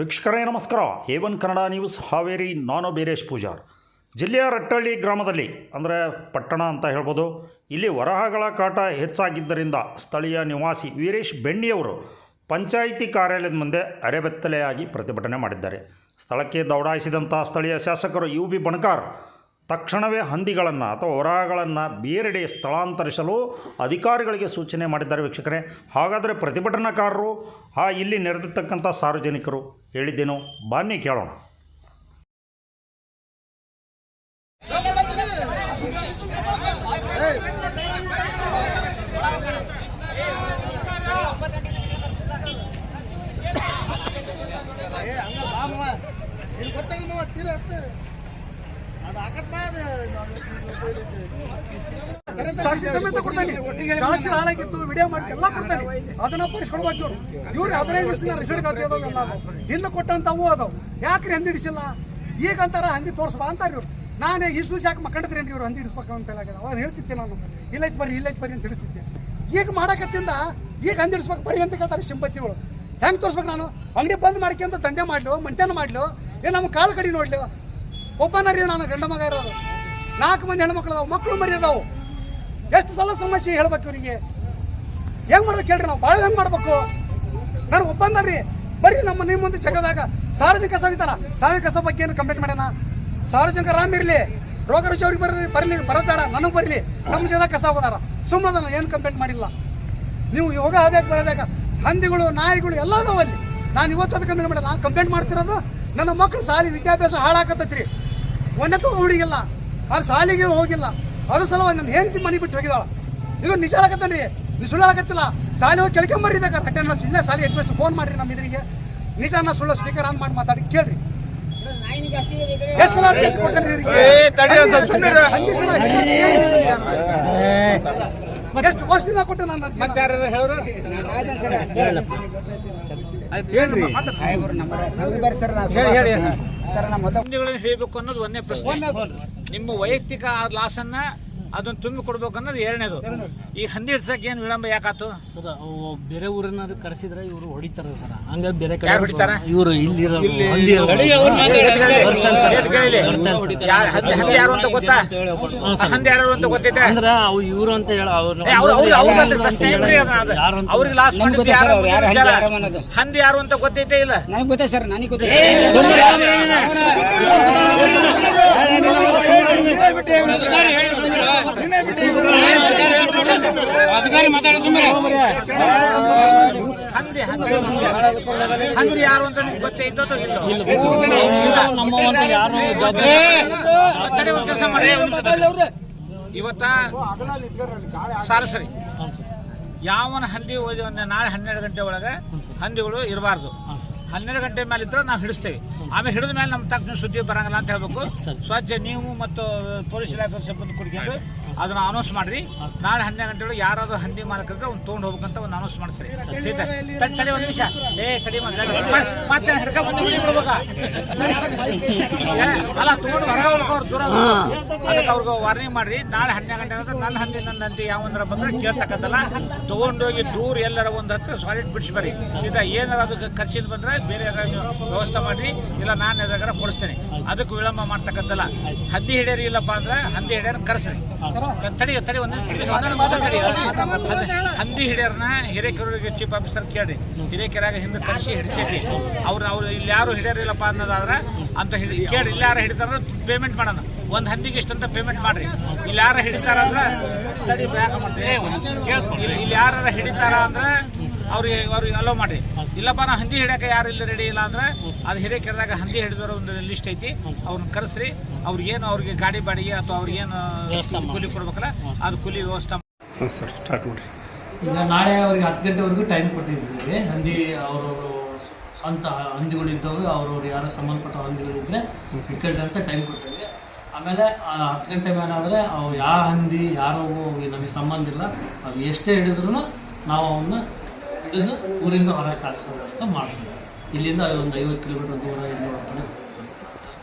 ವೀಕ್ಷಕರೇ, ನಮಸ್ಕಾರ. Heaven Kannada news, Haveri, ನಾನು ಬೀರೇಶ್ ಪೂಜಾರ್. ಜಿಲ್ಲೆಯ ರಟ್ಟಳ್ಳಿ ಗ್ರಾಮದಲ್ಲಿ, ಅಂದರೆ ಪಟ್ಟಣ ಅಂತ ಹೇಳ್ಬೋದು, ಇಲ್ಲಿ ವರಹಗಳ ಕಾಟ ಹೆಚ್ಚಾಗಿದ್ದರಿಂದ ಸ್ಥಳೀಯ ನಿವಾಸಿ ವೀರೇಶ್ ಬೆಣ್ಣಿಯವರು ಪಂಚಾಯಿತಿ ಕಾರ್ಯಾಲಯದ ಮುಂದೆ ಅರೆಬೆತ್ತಲೆಯಾಗಿ ಪ್ರತಿಭಟನೆ ಮಾಡಿದ್ದಾರೆ. ಸ್ಥಳಕ್ಕೆ ದೌಡಾಯಿಸಿದಂಥ ಸ್ಥಳೀಯ ಶಾಸಕರು ಯು ಬಿ ಬಣಕಾರ್ ತಕ್ಷಣವೇ ಹಂದಿಗಳನ್ನು ಅಥವಾ ಹೊರಗಳನ್ನು ಬೇರೆಡೆ ಸ್ಥಳಾಂತರಿಸಲು ಅಧಿಕಾರಿಗಳಿಗೆ ಸೂಚನೆ ಮಾಡಿದ್ದಾರೆ ವೀಕ್ಷಕರೇ. ಹಾಗಾದರೆ ಪ್ರತಿಭಟನಾಕಾರರು, ಆ ಇಲ್ಲಿ ನೆರೆದಿರ್ತಕ್ಕಂಥ ಸಾರ್ವಜನಿಕರು ಹೇಳಿದ್ದೇನು? ಬನ್ನಿ ಕೇಳೋಣ. ಸಾಕ್ಷಿ ಸಮೇತ ಕೊಡ್ತಾನೆ ಸಾಕ್ಷಿ ಹಾಳಾಗಿತ್ತು ವಿಡಿಯೋ ಮಾಡಿ ಎಲ್ಲ ಕೊಡ್ತಾನೆ ಅದನ್ನ ಪರಿಸ್ಕೊಡ್ಬೇಕು ಇವ್ರು. ಇವ್ರು ಹದಿನೈದು ದಿವಸದಿಂದ ರಿಸಲ್ಟ್ ಕಾಪಿ ಅದಾವೆಲ್ಲ ಹಿಂದೆ ಕೊಟ್ಟಂತವು ಅದಾವ ಯಾಕ್ರಿ ಹಂದಿ ಹಿಡಿಸಿಲ್ಲ? ಈಗ ಅಂತಾರ ಹಂದಿ ತೋರ್ಸ್ಬಾ ಅಂತಾರೆ ಇವ್ರು. ನಾನೇ ಇಷ್ಟು ದಿವಸ ಯಾಕೆ ಅಂದ್ರೆ ಇವ್ರು ಹಂದಿ ಹಿಡಿಸ್ಬೇಕು ಅಂತ ಹೇಳಾಗ ಅವ್ರು ಹೇಳ್ತಿದ್ದೆ ನಾನು. ಇಲ್ಲೈತ್ ಬರ್ರಿ ಇಲ್ಲೈತ್ ಬರ್ರಿ ಅಂತ ತಿಳಿಸ್ತಿದ್ದೆ ಈಗ ಮಾಡಕತ್ತಿಂದ ಈಗ ಹಂದಿ ಹಿಡಿಸ್ಬೇಕು, ಬರ್ರಿ ಅಂತ ಕೇಳ್ತಾರೆ ಸಿಂಪತಿಗಳು. ಹೆಂಗೆ ತೋರ್ಸ್ಬೇಕು ನಾನು? ಅಂಗಡಿ ಬಂದ್ ಮಾಡ್ಕೊಂತ ದಂಧೆ ಮಾಡ್ಲು, ಮಂಟೆನ ಮಾಡ್ಲು, ಏ ನಮ್ಮ ಕಾಲು ಕಡಿ ನೋಡ್ಲಿ. ಒಬ್ಬನರಿ ನಾನು ಗಂಡ ಮಗ ಇರೋದು. ನಾಲ್ಕು ಮಂದಿ ಹೆಣ್ಮಕ್ಳು ಅದಾವ ಮಕ್ಕಳು ಮರಿ ಎಷ್ಟು ಸಲ ಸಮಸ್ಯೆ ಹೇಳ್ಬೇಕು ಇವರಿಗೆ? ಹೆಂಗ್ ಮಾಡ್ಬೇಕು ಹೇಳ್ರಿ ನಾವು? ಬಾಳೆ ಹೆಂಗ್ ಮಾಡ್ಬೇಕು? ನಾನು ಒಪ್ಪಂದರಿ. ಬರೀ ನಮ್ಮ ನಿಮ್ಮ ಮುಂದೆ ಜಗದಾಗ ಸಾರ್ವಜನಿಕ ಸವಿತಾರ. ಸಾರ್ವಜನಿಕ ಕಸ ಬಗ್ಗೆ ಏನು ಕಂಪ್ಲೇಂಟ್ ಮಾಡ್ಯಾನ? ಸಾರ್ವಜನಿಕ ರಾಮ್ ಇರಲಿ. ರೋಗ ರುಚಿ ಅವ್ರಿಗೆ ಬರಲಿ ಬರಲಿ, ಬರಬೇಡ ಬೇಡ ನನಗೆ ಬರಲಿ. ನಮ್ಮ ಜನ ಕಸ ಹೋದಾರ. ಸುಮ್ಮನೆ ಏನು ಕಂಪ್ಲೇಂಟ್ ಮಾಡಿಲ್ಲ. ನೀವು ಯೋಗ ಆಗ್ಬೇಕು ಬರಬೇಕು ಹಂದಿಗಳು, ನಾಯಿಗಳು ಎಲ್ಲ ಅದಾವ ಅಲ್ಲಿ. ನಾನು ಇವತ್ತು ಅದಕ್ಕೆ ಕಂಪ್ಲೇಂಟ್ ಮಾಡಲ್ಲ ನಾನು ಕಂಪ್ಲೇಂಟ್ ಮಾಡ್ತಿರೋದು ನನ್ನ ಮಕ್ಕಳು ಸಾಲಿ ವಿದ್ಯಾಭ್ಯಾಸ ಹಾಳಾಕತ್ತೈತ್ರಿ ಒಂದತ್ತು ಹುಡುಗಿಲ್ಲ ಅವ್ರು ಸಾಲಿಗೆ ಹೋಗಿಲ್ಲ ಅದು ಸಲುವಾಗಿ ನನ್ನ ಹೆಂಡತಿ ಮನೆ ಬಿಟ್ಟು ಹೋಗಿದಾಳ ಇದು ನಿಜ ಹೇಳಕತ್ತನ್ರಿ ನೀವು ಸುಳ್ಳು ಹೇಳಕತ್ತಿಲ್ಲ ಸಾಲಿ ಹೋಗಿ ಕೇಳ್ಕೊಂಬರ್ರಿ ಬೇಕಾರೆ ಅಟೆಂಡೆನ್ಸ್ ಇಲ್ಲೇ ಸಾಲಿ ಎಟ್ಟು ಫೋನ್ ಮಾಡಿರಿ ನಮ್ಮ ಇದ್ರಿಗೆ ನಿಜ ಅನ್ನ ಸುಳ್ಳು ಸ್ಪೀಕರ್ ಆನ್ ಮಾಡಿ ಮಾತಾಡಿ ಕೇಳ್ರಿ ಕೇಳಿದ್ರಿ? ಎಷ್ಟು ವರ್ಷದಿಂದ ಕೊಟ್ಟೆ ನಾನು ಹೇಳ್ಬೇಕು ಅನ್ನೋದು ಒಂದೇ ಪ್ರಶ್ನೆ. ನಿಮ್ಮ ವೈಯಕ್ತಿಕ ಲಾಸ್ ಅನ್ನ ಅದನ್ನ ತುಂಬಿ ಕೊಡ್ಬೇಕು ಅನ್ನೋದು ಎರಡನೇದು. ಈ ಹಂದಿ ಹಿಡ್ಸಕ್ ಏನ್ ವಿಳಂಬ ಯಾಕಾತು? ಸರ್ ಅವು ಬೇರೆ ಊರಿನ ಕರೆಸಿದ್ರೆ ಇವರು ಹೊಡಿತಾರೆ ಸರ್. ಹಂಗ ಬೇರೆ ಕಡೆ ಹೊಡಿತಾರ? ಇವರು ಇಲ್ಲಿ ಹಂದಿ ಯಾರ್- ಹಂದಿ ಹಂದಿ ಯಾರು ಅಂತ ಗೊತ್ತಾ? ಹಂದಿ ಯಾರು ಅಂತ ಗೊತ್ತೈತೆ ಅಂದ್ರ ಅವು ಇವರು ಅಂತ ಹೇಳ ಅವ್ರಿಗೆ ಲಾಸ್ ಮಾಡಿದ್ದು ಯಾರು ಅಂತ ವಿಚಾರ. ಹಂದಿ ಯಾರು ಅಂತ ಗೊತ್ತೈತೆ ಇಲ್ಲ. ನನಗೆ ಗೊತ್ತಾ ಸರ್? ನನಗೆ ಗೊತ್ತಾ ಹಂದಿ ಹಂದಿ ಹಂದಿ ಯಾರು ಅಂತ ನಿಮ್ಗೆ ಗೊತ್ತೈತೋ ಅಥವಾ ಇಲ್ಲೋ? ಇಲ್ಲ. ನಮ್ಮ ಒಂದು ಕೆಲ್ಸ ಮಾಡಿ. ಇವತ್ತ ಸಾಲ ಸರಿ ಯಾವನ ಹಂದಿ ಓದಿ ಒಂದು ನಾಳೆ ಹನ್ನೆರಡು ಗಂಟೆ ಒಳಗೆ ಹಂದಿಗಳು ಇರಬಾರ್ದು. ಸರ್. ಹನ್ನೆರಡು ಗಂಟೆ ಮೇಲೆ ಇದ್ರೆ ನಾವು ಹಿಡಿಸ್ತೇವೆ. ಆಮೇಲೆ ಹಿಡಿದ ಮೇಲೆ ನಮ್ಮ ತಕ್ಷಣ ಸುದ್ದಿ ಬರಂಗಿಲ್ಲ ಅಂತ ಹೇಳ್ಬೇಕು. ಸ್ವಚ್ಛ ನೀವು ಮತ್ತು ಪೊಲೀಸ್ ಇಲಾಖೆ ಸಿಬ್ಬಂದಿ ಕುಡ್ಕೊಂಡು ಅದನ್ನ ಅನೌನ್ಸ್ ಮಾಡ್ರಿ. ನಾಳೆ ಹನ್ನೆರಡು ಗಂಟೆ ಒಳಗೆ ಯಾರಾದ್ರೂ ಹಂದಿ ಮಾಲಕರಿದ್ರೆ ಒಂದು ತೊಗೊಂಡು ಹೋಗ್ಬೇಕಂತ ಒಂದು ಅನೌನ್ಸ್ ಮಾಡಿಸ್ರಿ? ತಡಿ ತಡಿ ಒಂದು ನಿಮಿಷ. ಏ ತಡಿ ಮತ್ತೆ ಹಿಡ್ಕ ಬಂದು ಅಲ್ಲ ತೊಗೊಂಡು ಅವ್ರು ದೂರ. ಅದಕ್ಕೆ ಅವ್ರಿಗೆ ವಾರ್ನಿಂಗ್ ಮಾಡ್ರಿ. ನಾಳೆ ಹನ್ನೆರಡು ಗಂಟೆ ಅಂದ್ರೆ ನನ್ನ ಹಂದಿ ನನ್ನ ಹಂದಿ ಯಾವಂದ್ರ ಬಂದ್ರೆ ಕೇಳ್ತಕ್ಕಂತಲ್ಲ ತಗೊಂಡೋಗಿ ದೂರ ಎಲ್ಲರ ಒಂದು ಹತ್ತು ಸಾಲಿಡ್ ಬರ್ರಿ. ಇಲ್ಲ ಏನಾರ ಅದಕ್ಕೆ ಖರ್ಚಿನ ಬಂದ್ರೆ ಬೇರೆ ವ್ಯವಸ್ಥೆ ಮಾಡ್ರಿ. ಇಲ್ಲ ನಾನು ಯಾವ್ದಾರ ಕೊಡಿಸ್ತೇನೆ. ಅದಕ್ಕೆ ವಿಳಂಬ ಮಾಡ್ತಕ್ಕಂತಲ್ಲ. ಹದ್ದಿ ಹಿಡಿಯರಿ ಇಲ್ಲಪ್ಪ ಅಂದ್ರೆ ಹಂದಿ ಹಿಡಿಯರ್ ಕರೆಸ್ರಿ. ತಡಿ ತಡಿ ಒಂದು ಹಂದಿ ಹಿಡಿಯರ್ನ ಹಿರೇಕೆರೂರಿಗೆ ಚೀಫ್ ಆಫೀಸರ್ ಕೇಳಿ ಹಿರೇಕೆರಾಗ ಹಿಂದೆ ಕಳಿಸಿ ಹಿಡಿಸಿದ್ವಿ. ಅವ್ರು ಅವ್ರು ಇಲ್ಲಿ ಯಾರು ಹಿಡಿಯರಿಲ್ಲಪ್ಪ ಅನ್ನೋದಾದ್ರೆ ಅಂತ ಹಿಡಿ ಕೇಳಿ ಇಲ್ಲಿ ಯಾರು ಹಿಡಿತಾರ ಪೇಮೆಂಟ್ ಮಾಡೋಣ. ಒಂದು ಹಂದಿಗೆ ಇಷ್ಟಂತ ಪೇಮೆಂಟ್ ಮಾಡ್ರಿ. ಇಲ್ಲಿ ಯಾರ ಹಿಡಿತಾರ ಅಂದ್ರೆ ಬ್ಯಾಕ್ ಇಲ್ಲಿ ಯಾರ ಹಿಡಿತಾರ ಅಂದ್ರೆ ಅವ್ರಿಗೆ ಅವ್ರಿಗೆ ಅಲೋ ಮಾಡಿ ಇಲ್ಲಪ್ಪ ನಾ ಹಂದಿ ಹಿಡಿಯಕ್ಕೆ ಯಾರು ಇಲ್ಲ ರೆಡಿ ಇಲ್ಲ ಅಂದ್ರೆ ಅದು ಹಿರೇಕೆರೆದಾಗ ಹಂದಿ ಹಿಡಿದವರ ಒಂದು ಲಿಸ್ಟ್ ಐತಿ. ಅವ್ರನ್ನ ಕರೆಸ್ರಿ. ಅವ್ರಿಗೇನು ಅವ್ರಿಗೆ ಗಾಡಿ ಬಾಡಿಗೆ ಅಥವಾ ಅವ್ರಿಗೇನು. ಕೂಲಿ ಕೊಡ್ಬೇಕಲ್ಲ ಅದು ಕೂಲಿ ವ್ಯವಸ್ಥೆ ಸರ್ ಸ್ಟಾರ್ಟ್ ಮಾಡಿ ಈಗ ನಾಳೆ ಅವ್ರಿಗೆ ಹತ್ತು ಗಂಟೆವರೆಗೂ ಟೈಮ್ ಕೊಟ್ಟಿದ್ದೀವಿ ಹಂದಿ ಅವರವರು ಸ್ವಂತ ಹಂದಿಗಳು ಇದ್ದವು ಅವ್ರವ್ರು ಯಾರೋ ಸಂಬಂಧಪಟ್ಟ ಹಂದಿಗಳಿದ್ರೆ ಸಿಕ್ಕಲ್ರಿ ಅಂತ ಟೈಮ್ ಕೊಟ್ಟಿದ್ವಿ ಆಮೇಲೆ ಆ ಹತ್ತು ಗಂಟೆ ಮೇಲೆ ಆದರೆ ಅವು ಯಾವ ಹಂದಿ ಯಾರೋ ನಮಗೆ ಸಂಬಂಧ ಇಲ್ಲ. ಅದು ಎಷ್ಟೇ ಹಿಡಿದ್ರು ನಾವು ಅವನ್ನ ಹಿಡಿದು ಊರಿಂದ ಹೊರಗೆ ಸಾಗಿಸೋ ವ್ಯವಸ್ಥೆ ಮಾಡ್ತೀವಿ ಇಲ್ಲಿಂದ ಒಂದು ಐವತ್ತು ಕಿಲೋಮೀಟರ್ ದೂರ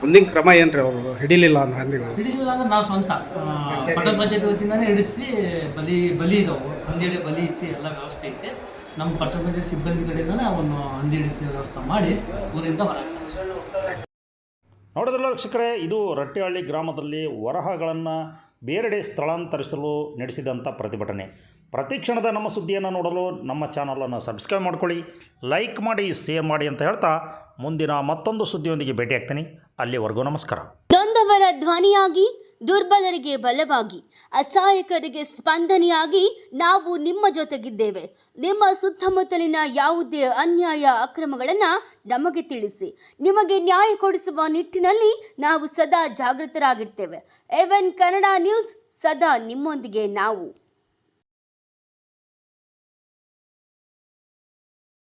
ಮುಂದಿನ ಕ್ರಮ ಏನ್ರಿ ಅವರು? ಹಿಡಿಲಿಲ್ಲ ಅಂದ್ರೆ ಹಂದಿಗಳು ಹಿಡಿಲಿಲ್ಲ ಅಂದ್ರೆ ನಾವು ಸ್ವಂತ. ಪಟ್ಟಣ ಪಂಚಾಯತ್. ವತಿಯಿಂದಾನೇ ಹಿಡಿಸಿ ಬಲಿ ಬಲಿ ಇದಾವು. ಹಂದಿಡೆ ಬಲಿ ಐತಿ ಎಲ್ಲ ವ್ಯವಸ್ಥೆ ಐತೆ. ನಮ್ಮ ಪಟ್ಟಣದ ಸಿಬ್ಬಂದಿ ಕಡೆಯಿಂದನೇ ಅವನು ಹಂದಿ ಹಿಡಿಸಿ ವ್ಯವಸ್ಥೆ ಮಾಡಿ ಊರಿಂದ ಹೊರಗೆ ಸಾಗಿಸ್ತಾರೆ ನೋಡಿದ್ರಲ್ಲ ವೀಕ್ಷಕರೇ ಇದು ರಟ್ಟಿಹಳ್ಳಿ ಗ್ರಾಮದಲ್ಲಿ ವರಹಗಳನ್ನು ಬೇರೆಡೆ ಸ್ಥಳಾಂತರಿಸಲು ನಡೆಸಿದಂಥ ಪ್ರತಿಭಟನೆ. ಪ್ರತಿ ಕ್ಷಣದ ನಮ್ಮ ಸುದ್ದಿಯನ್ನು ನೋಡಲು ನಮ್ಮ ಚಾನಲನ್ನು ಸಬ್ಸ್ಕ್ರೈಬ್ ಮಾಡ್ಕೊಳ್ಳಿ, ಲೈಕ್ ಮಾಡಿ, ಶೇರ್ ಮಾಡಿ ಅಂತ ಹೇಳ್ತಾ ಮುಂದಿನ ಮತ್ತೊಂದು ಸುದ್ದಿಯೊಂದಿಗೆ ಭೇಟಿಯಾಗ್ತೀನಿ. ಅಲ್ಲಿವರೆಗೂ ನಮಸ್ಕಾರ. ನೊಂದವರ ಧ್ವನಿಯಾಗಿ, ದುರ್ಬಲರಿಗೆ ಬಲವಾಗಿ, ಅಸಹಾಯಕರಿಗೆ ಸ್ಪಂದನೆಯಾಗಿ ನಾವು ನಿಮ್ಮ ಜೊತೆಗಿದ್ದೇವೆ. ನಿಮ್ಮ ಸುತ್ತಮುತ್ತಲಿನ ಯಾವುದೇ ಅನ್ಯಾಯ ಅಕ್ರಮಗಳನ್ನು ನಮಗೆ ತಿಳಿಸಿ, ನಿಮಗೆ ನ್ಯಾಯ ಕೊಡಿಸುವ ನಿಟ್ಟಿನಲ್ಲಿ ನಾವು ಸದಾ ಜಾಗೃತರಾಗಿರ್ತೇವೆ. ಎವೆನ್ ಕನ್ನಡ ನ್ಯೂಸ್, ಸದಾ ನಿಮ್ಮೊಂದಿಗೆ ನಾವು.